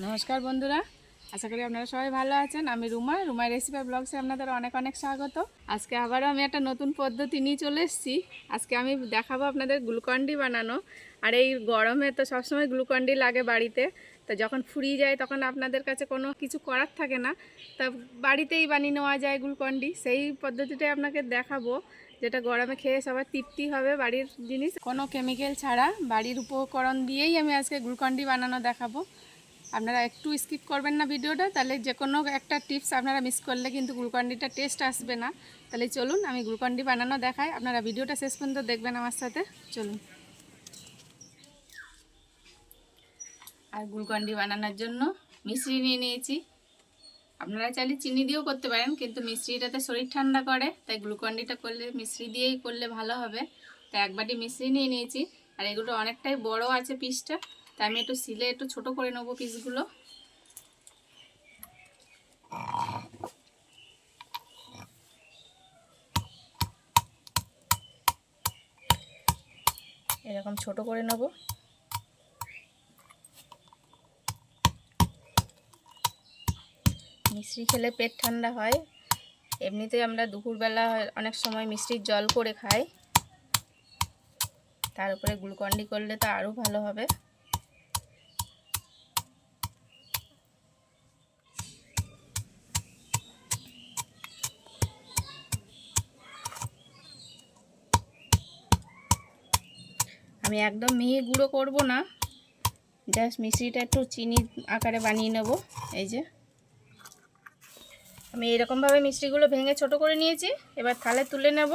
নমস্কার বন্ধুরা, আশা করি আপনারা সবাই ভালো আছেন। আমি রুমা, রুমাই রেসিপি ব্লগসে আপনাদের অনেক অনেক স্বাগত। আজকে আবারও আমি একটা নতুন পদ্ধতি নিয়ে চলে এসেছি। আজকে আমি দেখাবো আপনাদের গ্লুকন্ডি বানানো। আর এই গরমে তো সবসময় গ্লুকন্ডি লাগে বাড়িতে। তো যখন ফুরিয়ে যায় তখন আপনাদের কাছে কোনো কিছু করার থাকে না। তা বাড়িতেই বানিয়ে নেওয়া যায় গ্লুকন্ডি। সেই পদ্ধতিটাই আপনাকে দেখাবো, যেটা গরমে খেয়ে সবার তৃপ্তি হবে বাড়ির জিনিস। কোনো কেমিক্যাল ছাড়া বাড়ির উপকরণ দিয়েই আমি আজকে গ্লুকন্ডি বানানো দেখাবো। আপনারা একটু স্কিপ করবেন না ভিডিওটা, তাহলে যে কোনো একটা টিপস আপনারা মিস করলে কিন্তু গ্লুকন্ডিটা টেস্ট আসবে না। তাহলে চলুন, আমি গ্লুকন্ডি বানানো দেখাই। আপনারা ভিডিওটা শেষ পর্যন্ত দেখবেন আমার সাথে। চলুন। আর গ্লুকন্ডি বানানোর জন্য মিশ্রি নিয়ে নিয়েছি। আপনারা চাইলে চিনি দিয়েও করতে পারেন, কিন্তু মিশ্রিটাতে শরীর ঠান্ডা করে, তাই গ্লুকন্ডিটা করলে মিশ্রি দিয়েই করলে ভালো হবে। তাই এক বাটি মিশ্রি নিয়ে নিয়েছি, আর এগুলো অনেকটাই বড় আছে পিসটা তাই আমি একটু সিলে একটু ছোট করে নেব পিসগুলো। এরকম ছোট করে নেব। মিষ্টি খেলে পেট ঠান্ডা হয়। এমনিতে আমরা দুপুরবেলা অনেক সময় মিষ্টির জল করে খাই। তার উপরে গ্লুকন্ডি করলে তো আরও ভালো হবে। আমি একদম মিহি গুঁড়ো করব না। জাস্ট মিশ্রিটা একটু চিনি আকারে বানিয়ে নেব। এই যে। আমি এরকমভাবে মিষ্টিগুলো ভেঙে ছোট করে নিয়েছি। এবার থালে তুলে নেব।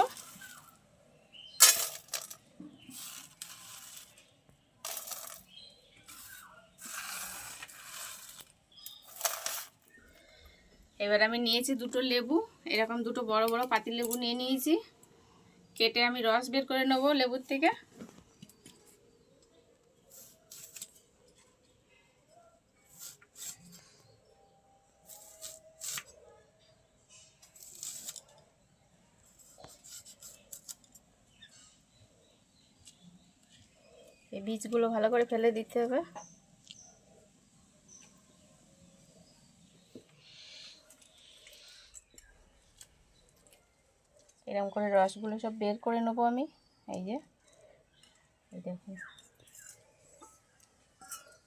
এবার আমি নিয়েছি দুটো লেবু। এরকম দুটো বড় বড় পাতি লেবু নিয়ে নিয়েছি। কেটে আমি রস বের করে নেব লেবুর থেকে। এই বীজগুলো ভালো করে ফেলে দিতে হবে। এরকম করে রসগুলো সব বের করে নেব আমি। এই যে দেখুন।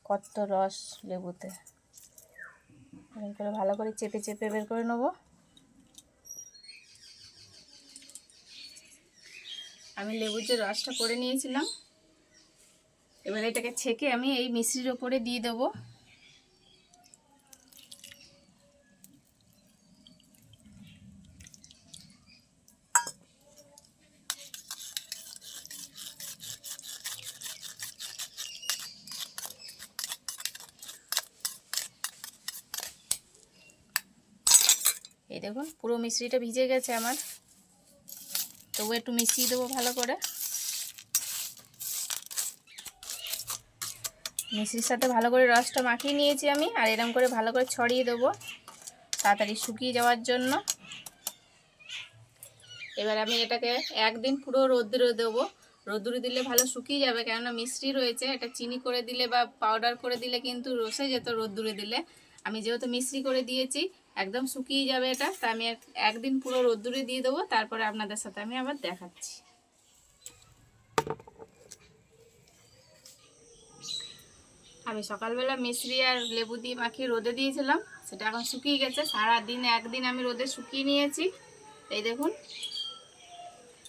কত রস লেবুতে। এরকম করে ভালো করে চেপে চেপে বের করে নেব। আমি লেবুর যে রসটা করে নিয়েছিলাম এবার এটাকে ছেঁকে আমি এই মিশ্রির ওপরে দিয়ে দেবো। এই দেখুন, পুরো মিশ্রিটা ভিজে গেছে আমার। তবু একটু মিশিয়ে দেবো ভালো করে। মিষ্টির সাথে ভালো করে রসটা মাখিয়ে নিয়েছি আমি, আর এরকম করে ভালো করে ছড়িয়ে দেবো তাড়াতাড়ি শুকিয়ে যাওয়ার জন্য। এবার আমি এটাকে একদিন পুরো রোদ্দুরে দেবো। রোদ্দুরে দিলে ভালো শুকিয়ে যাবে, কেননা মিষ্টি রয়েছে, এটা চিনি করে দিলে বা পাউডার করে দিলে কিন্তু রসে যেত রোদ্দুরে দিলে। আমি যেহেতু মিশ্রি করে দিয়েছি, একদম শুকিয়ে যাবে এটা, তা আমি একদিন পুরো রোদ্দুরে দিয়ে দেবো, তারপরে আপনাদের সাথে আমি আবার দেখাচ্ছি। আমি সকালবেলা মিশ্রি আর লেবু দিয়ে মাখিয়ে রোদে দিয়েছিলাম, সেটা এখন শুকিয়ে গেছে। সারা দিন একদিন আমি রোদে শুকিয়ে নিয়েছি। এই দেখুন,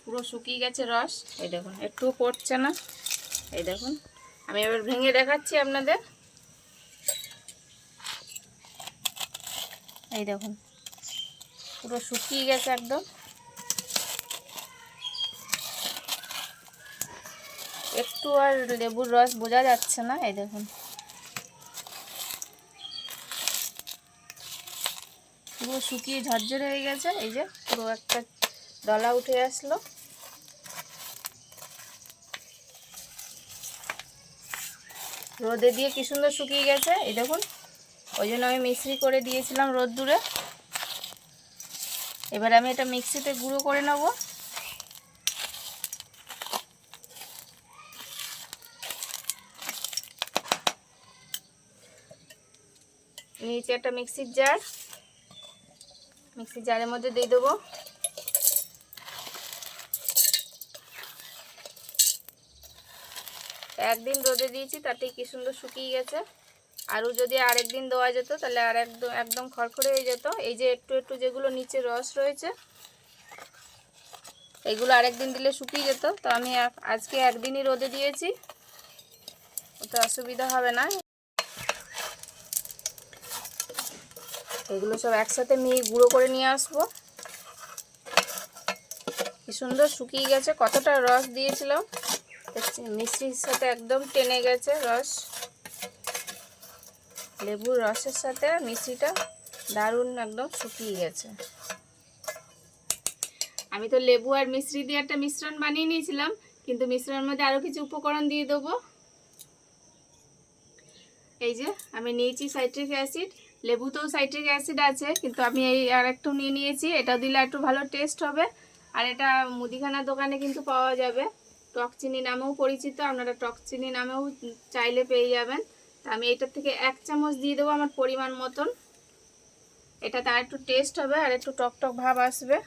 পুরো শুকিয়ে গেছে রস। এই দেখুন একটুও পড়ছে না। এই দেখুন, আমি এবার ভেঙে দেখাচ্ছি আপনাদের। এই দেখুন, পুরো শুকিয়ে গেছে একদম। একটু আর লেবুর রস বোঝা যাচ্ছে না, এই দেখুন। পুরো শুকিয়ে ঝরঝরে হয়ে গেছে। এই যে পুরো একটা দলা উঠে আসলো। রোদে দিয়ে কি সুন্দর শুকিয়ে গেছে, এই দেখুন। ওই জন্য আমি মিক্সি করে দিয়েছিলাম রোদ্দুরে। এবার আমি এটা মিক্সিতে গুঁড়ো করে নেব। নিচে একটা মিক্সির জার। মিক্সির জারের মধ্যে দিয়ে দেবো। একদিন রোদে দিয়েছি তাতেই কি সুন্দর শুকিয়ে গেছে। আরও যদি আরেকদিন দেওয়া যেত, তাহলে আর একদম একদম খড়খড়ে হয়ে যেত। এই যে একটু একটু যেগুলো নিচে রস রয়েছে, এগুলো আরেকদিন দিলে শুকিয়ে যেত। তো আমি আজকে একদিনই রোদে দিয়েছি। ওতে অসুবিধা হবে না। এগুলো সব একসাথে মিহি গুঁড়ো করে নিয়ে আসব। কি সুন্দর শুকিয়ে গেছে, কতটা রস দিয়েছিলাম। মিষ্টির সাথে একদম টেনে গেছে রস। লেবুর রসের সাথে মিষ্টিটা দারুণ একদম শুকিয়ে গেছে। আমি তো লেবু আর মিশ্রি দিয়ে একটা মিশ্রণ বানিয়ে নিয়েছিলাম, কিন্তু মিশ্রণের মধ্যে আরও কিছু উপকরণ দিয়ে দেবো। এই যে, আমি নিয়েছি সাইট্রিক অ্যাসিড। লেবুতেও সাইট্রিক অ্যাসিড আছে, কিন্তু আমি এই আর একটু নিয়ে নিয়েছি। এটা দিলে একটু ভালো টেস্ট হবে। আর এটা মুদিখানার দোকানে কিন্তু পাওয়া যাবে। টক চিনি নামেও পরিচিত, আপনারা টক চিনি নামেও চাইলে পেয়ে যাবেন। তা আমি এটার থেকে এক চামচ দিয়ে দেবো আমার পরিমাণ মতন। এটাতে আর একটু টেস্ট হবে, আর একটু টক টক ভাব আসবে।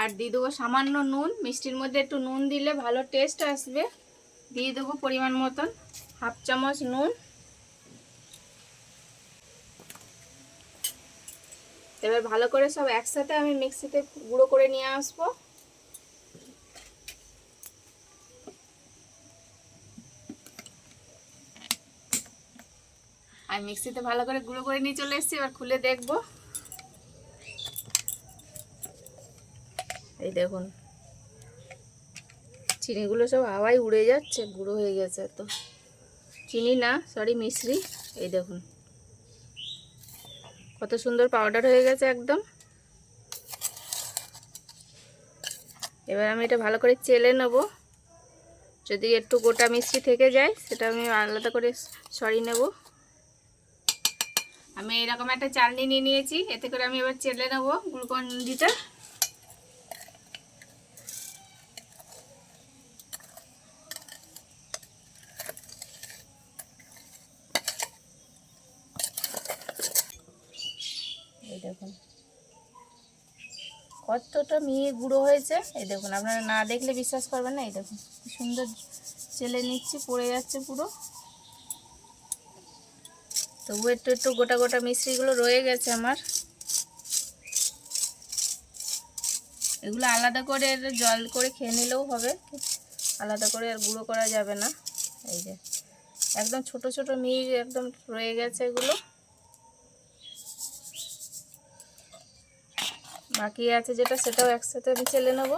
আর দিয়ে দেবো সামান্য নুন, মিষ্টির মধ্যে একটু নুন দিলে ভালো টেস্ট আসবে। দিয়ে দেবো পরিমাণ মতন। হাফ চামচ নুন। এবার ভালো করে সব একসাথে আমি মিক্সিতে গুঁড়ো করে নিয়ে আসব। আর মিক্সিতে ভালো করে গুঁড়ো করে নিয়ে চলে এসেছি, এবার খুলে দেখব। এই দেখুন, চিনিগুলো সব হাওয়ায় উড়ে যাচ্ছে, গুঁড়ো হয়ে গেছে তো চিনি না সরি মিশ্রি এই দেখুন। কত সুন্দর পাউডার হয়ে গেছে একদম। এবার আমি এটা ভালো করে চেলে নেব। যদি একটু গোটা মিষ্টি থেকে যায়, সেটা আমি আলাদা করে সরিয়ে নেব। আমি এরকম একটা চালনি নিয়ে নিয়েছি, এতে করে আমি এবার চেলে নেব, গ্লুকন দিতে। দেখুন। কতটা মিহি গুঁড়ো হয়েছে। এই দেখুন, আপনারা না দেখলে বিশ্বাস করবেন না, এই দেখুন সুন্দর চেলে নিচ্ছি, পড়ে যাচ্ছে পুরো। তবু একটু একটু গোটা গোটা মিশ্রিগুলো রয়ে গেছে আমার। এগুলো আলাদা করে জল করে খেয়ে নিলেও হবে আলাদা করে আর গুঁড়ো করা যাবে না। এই যে, একদম ছোট ছোট মিহি একদম রয়ে গেছে এগুলো। বাকি আছে যেটা সেটাও একসাথে আমি চেলে নেব।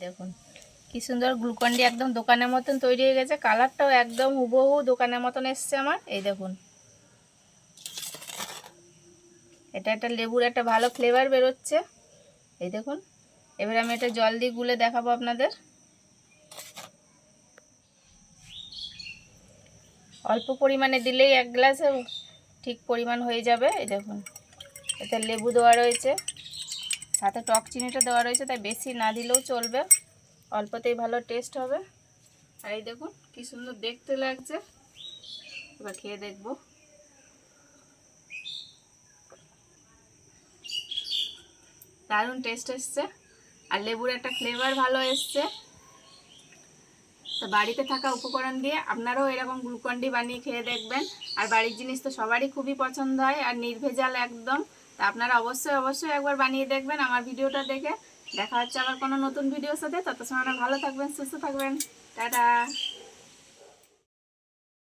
দেখুন কি সুন্দর গ্লুকন্ডি একদম দোকানের মতন তৈরি হয়ে গেছে। কালারটাও একদম হুবহু দোকানের মতন এসছে আমার। এই দেখুন। এটা একটা লেবুর একটা ভালো ফ্লেভার বেরোচ্ছে। এই দেখুন। এবার আমি এটা জল দিয়ে গুলে দেখাবো আপনাদের। অল্প পরিমাণে দিলেই এক গ্লাসে ঠিক পরিমাণ হয়ে যাবে। এই দেখুন। এতে লেবু দেওয়া রয়েছে। সাথে টক চিনিটা দেওয়া রয়েছে, তাই বেশি না দিলেও চলবে। অল্পতেই ভালো টেস্ট হবে। আর এই দেখুন, কি সুন্দর দেখতে লাগছে। এবার খেয়ে দেখব। দারুণ টেস্ট এসছে। আর লেবুর একটা ফ্লেভার ভালো এসছে। তো বাড়িতে থাকা উপকরণ দিয়ে আপনারাও এরকম গ্লুকন্ডি বানিয়ে খেয়ে দেখবেন। আর বাড়ির জিনিস তো সবারই খুবই পছন্দ হয়, আর নির্ভেজাল একদম। তা আপনারা অবশ্যই অবশ্যই একবার বানিয়ে দেখবেন আমার ভিডিওটা দেখে। দেখা হচ্ছে আবার কোনো নতুন ভিডিওর সাথে। তত সময় ভালো থাকবেন সুস্থ থাকবেন। টাটা।